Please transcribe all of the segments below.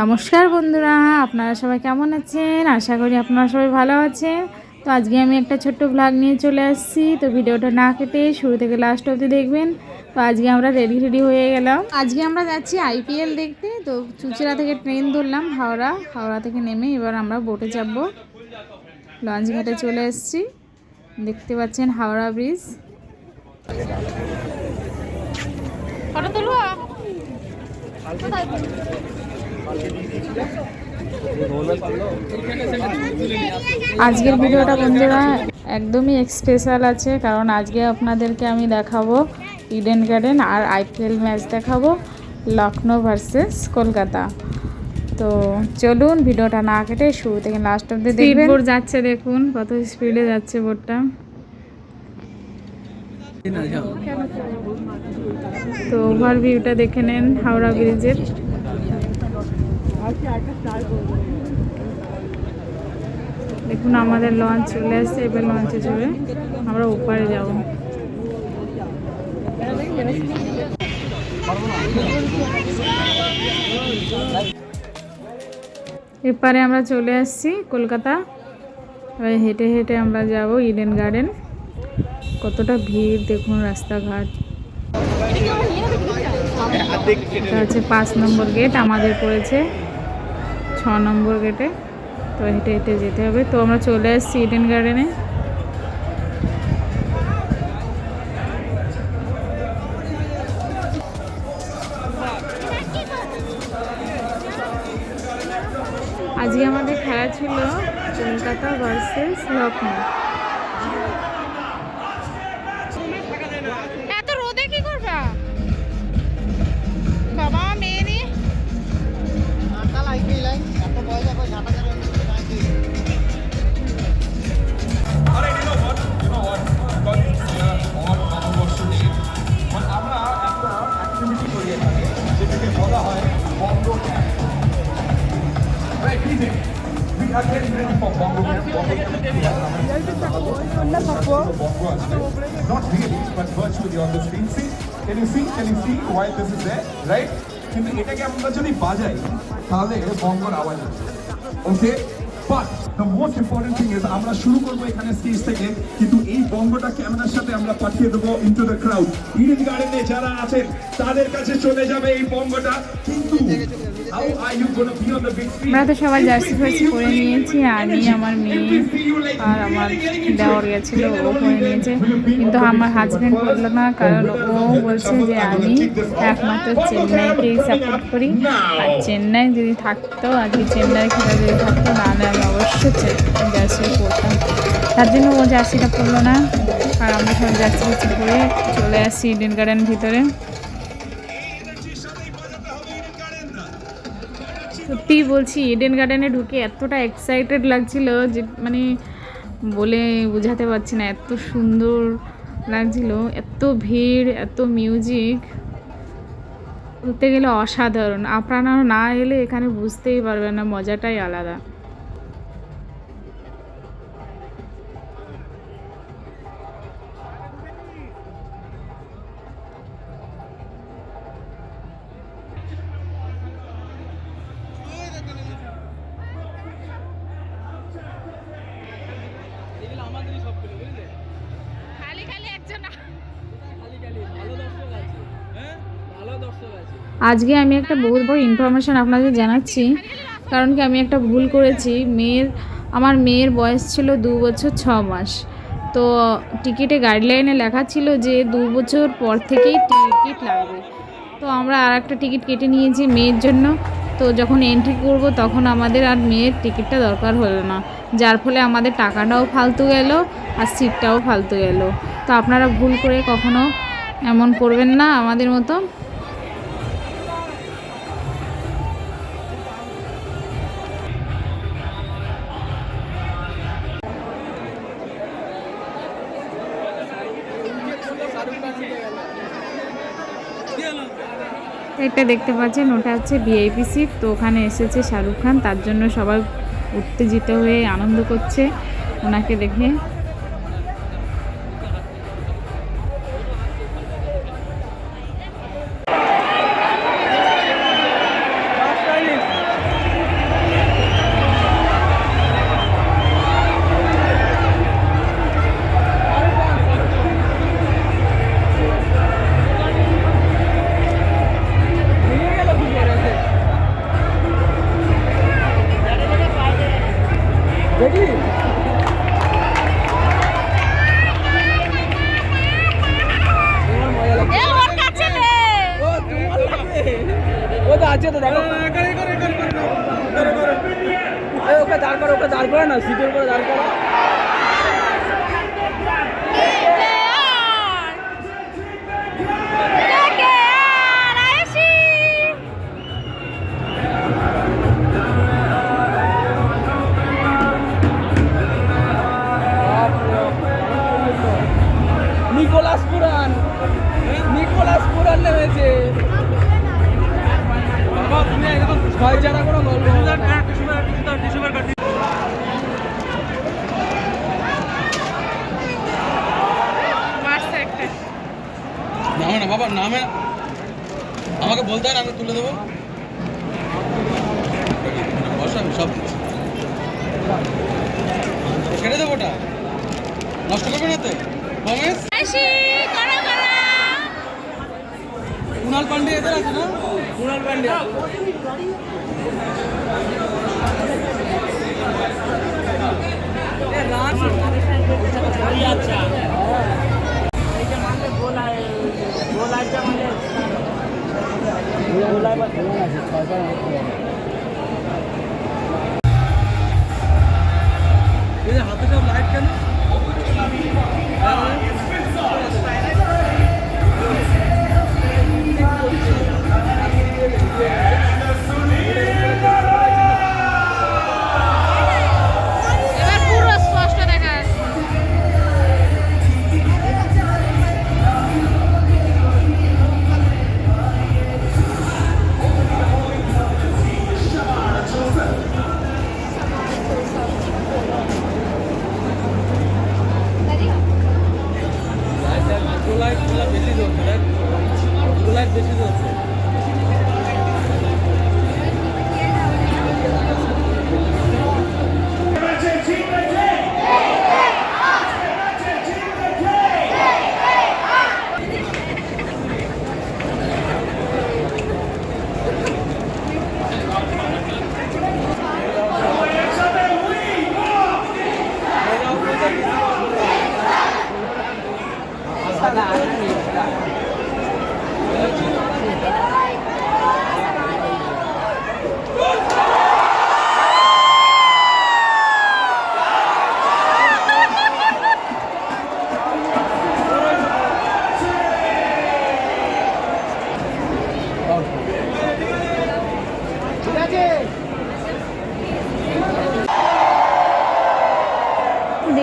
নমস্কার বন্ধুরা, আপনারা সবাই কেমন আছেন? আশা করি আপনারা সবাই ভালো আছেন। তো আজকে আমি একটা ছোট্ট ভ্লগ নিয়ে চলে আসছি। তো ভিডিওটা না কেটে শুরু থেকে লাস্ট অবধি দেখবেন। তো আজকে আমরা রেডি রেডি হয়ে গেলাম। আজকে আমরা যাচ্ছি আইপিএল দেখতে। তো চুচড়া থেকে ট্রেন ধরলাম হাওড়া। হাওড়া থেকে নেমে এবার আমরা বোটে যাব। লঞ্চ ঘাটে চলে এসেছি। দেখতে পাচ্ছেন হাওড়া ব্রিজ ফটো আজকের ভিডিওটা বন্ধুরা একদমই স্পেশাল আছে কারণ আজকে আপনাদেরকে আমি দেখাবো ইডেন গার্ডেন আর আইপিএল ম্যাচ দেখাবো লখনৌ ভার্সেস কলকাতা। তো চলুন ভিডিওটা না কেটে শুরু থেকে লাস্ট অব্দি দেখবেন। বোর্ড যাচ্ছে দেখুন কত স্পিডে যাচ্ছে বোর্ডটা তো ওভারভিউটা দেখে নেন হাওড়া ব্রিজের দেখুন, আমাদের লঞ্চ চলে আসছে, এবার লঞ্চে চড়ে আমরা ওপারে যাব। এপারে আমরা চলে আসছি, কলকাতা। এবার হেঁটে হেঁটে আমরা যাব ইডেন গার্ডেন কতটা ভিড়, দেখুন, রাস্তাঘাট। এটা হচ্ছে পাঁচ নম্বর গেট আমাদের পড়েছে। ছ নম্বর গেটে। তো হেঁটে হেঁটে যেতে হবে। তো আমরা চলে আসছি ইডেন গার্ডেনে আজকে আমাদের খেলা ছিল Kolkata versus Lucknow Can you see? Can you see why this is there? Right? কিন্তু এটাকে আমরা যদি বাজাই, তাহলে বঙ্গর আওয়াজ okay but the most important thing is আমরা শুরু করব এখানে স্টেজ থেকে কিন্তু এই বঙ্গটা ক্যামেরার সাথে আমরা পাঠিয়ে দেবো ইনটু দ্য ক্রাউড ইডেন গার্ডেনে যারা আছেন, তাদের কাছে চলে যাবে এই বঙ্গটা কিন্তু আর আমরা তো সবাই জার্সি ফার্সি করে নিয়েছি আমি আমার মেয়ে আর আমার দেওয়ার গেছিল ও করে নিয়েছে। কিন্তু আমার হাজব্যান্ড করল না কারণ ও বলছে যে আমি একমাত্র চেন্নাইকে সাপোর্ট করি। আর চেন্নাই যদি থাকতো আজকে চেন্নাই খেলা যদি থাকতো তাহলে আমি অবশ্যই জার্সি পরতাম। তার জন্য ও জার্সিটা পরলো না। আর আমরা সব জার্সি ফার্সি পরে চলে আসছি ইডেন গার্ডেন ভিতরে। সত্যি বলছি ইডেন গার্ডেনে ঢুকে এতটা এক্সাইটেড লাগছিল যে মানে বলে বোঝাতে পারছি না, এত সুন্দর লাগছিল, এত ভিড়, এত মিউজিক বলতে গেলে অসাধারণ। আপনারা না এলে এখানে বুঝতেই পারবেন না, মজাটাই আলাদা। আজকে আমি একটা বহুত বড় ইনফরমেশান আপনাদের জানাচ্ছি। কারণ কি আমি একটা ভুল করেছি। মেয়ের, আমার মেয়ের বয়স ছিল দু বছর ছ মাস। তো টিকিটে গাইডলাইনে লেখা ছিল যে দু বছর পর থেকেই টিকিট লাগবে। তো আমরা আর একটা টিকিট কেটে নিয়েছি মেয়ের জন্য। তো যখন এন্ট্রি করব তখন আমাদের আর মেয়ের টিকিটটা দরকার হলো না। যার ফলে আমাদের টাকাটাও ফালতু গেল আর সিটটাও ফালতু গেল। তো আপনারা ভুল করে কখনো এমন করবেন না আমাদের মতো। এটা দেখতে পাচ্ছেন, ওটা হচ্ছে ভিআইপি সিট তো ওখানে এসেছে শাহরুখ খান, তার জন্য সবাই উত্তেজিত হয়ে আনন্দ করছে ওনাকে দেখে। ওকে দাঁড় করো ওকে দাঁড় করো না সিটের উপরে দাঁড় করো। নিকোলাস পুরান নিকোলাস পুরান নেমেছে বাবা তুমি একদম ছয় জানা কোনো গল্প নামে না বাবা, নামে। আমাকে বলতে হয় আমি তুলে দেবো। বসো আমি সব ছেড়ে দেবো ওটা। নষ্ট করবে না তো? করো কুণাল পান্ডে এদের আছে না? কুণাল পান্ডিয়া হাতে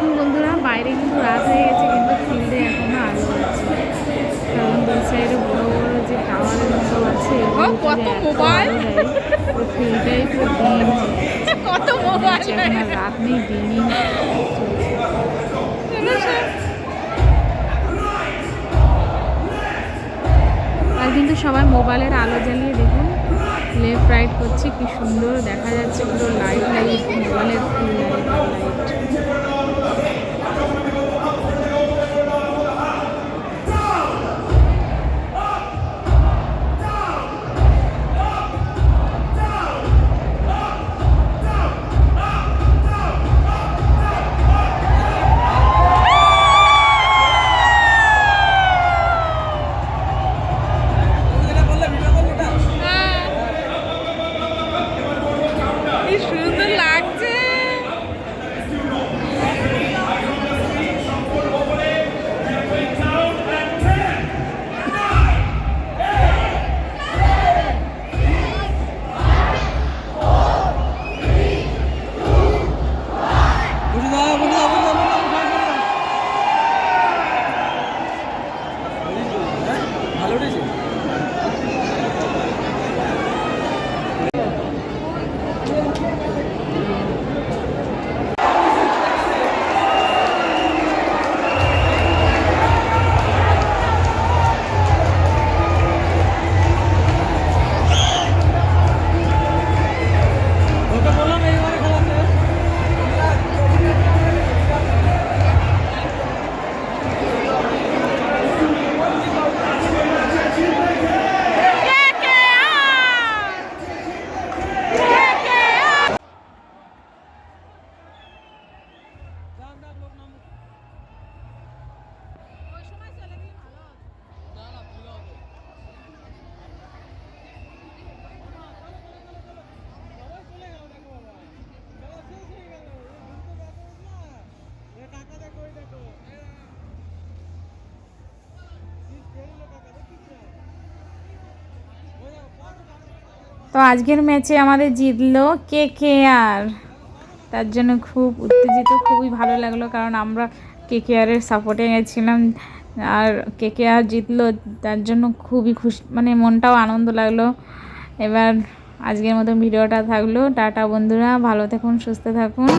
দেখুন বন্ধুরা বাইরে কিন্তু রাত হয়ে গেছে কিন্তু ফিল্ডে এখনও আলো আছে। কারণ দুই সাইডে বড় বড় যে টাওয়ারের মতো আছে কত মোবাইল। ফিল্ডটাই তো দিন কত মোবাইল এখন আর রাত নেই দিনই আর কিন্তু সবাই মোবাইলের আলো জ্বালিয়ে দেখুন। লেফট রাইট করছে কি সুন্দর দেখা যাচ্ছে পুরো লাইট লাইট মোবাইলের লাইট লাইট আজকের ম্যাচে আমাদের জিতলো কে কে আর তার জন্য খুব উত্তেজিত, খুবই ভালো লাগল কারণ আমরা কে কে আরের সাপোর্টে গেছিলাম আর কে কে আর জিতলো, তার জন্য খুবই খুশি মানে মনটাও আনন্দ লাগল। এবার আজকের মতো ভিডিওটা থাকল, টাটা বন্ধুরা, ভালো থাকুন, সুস্থ থাকুন।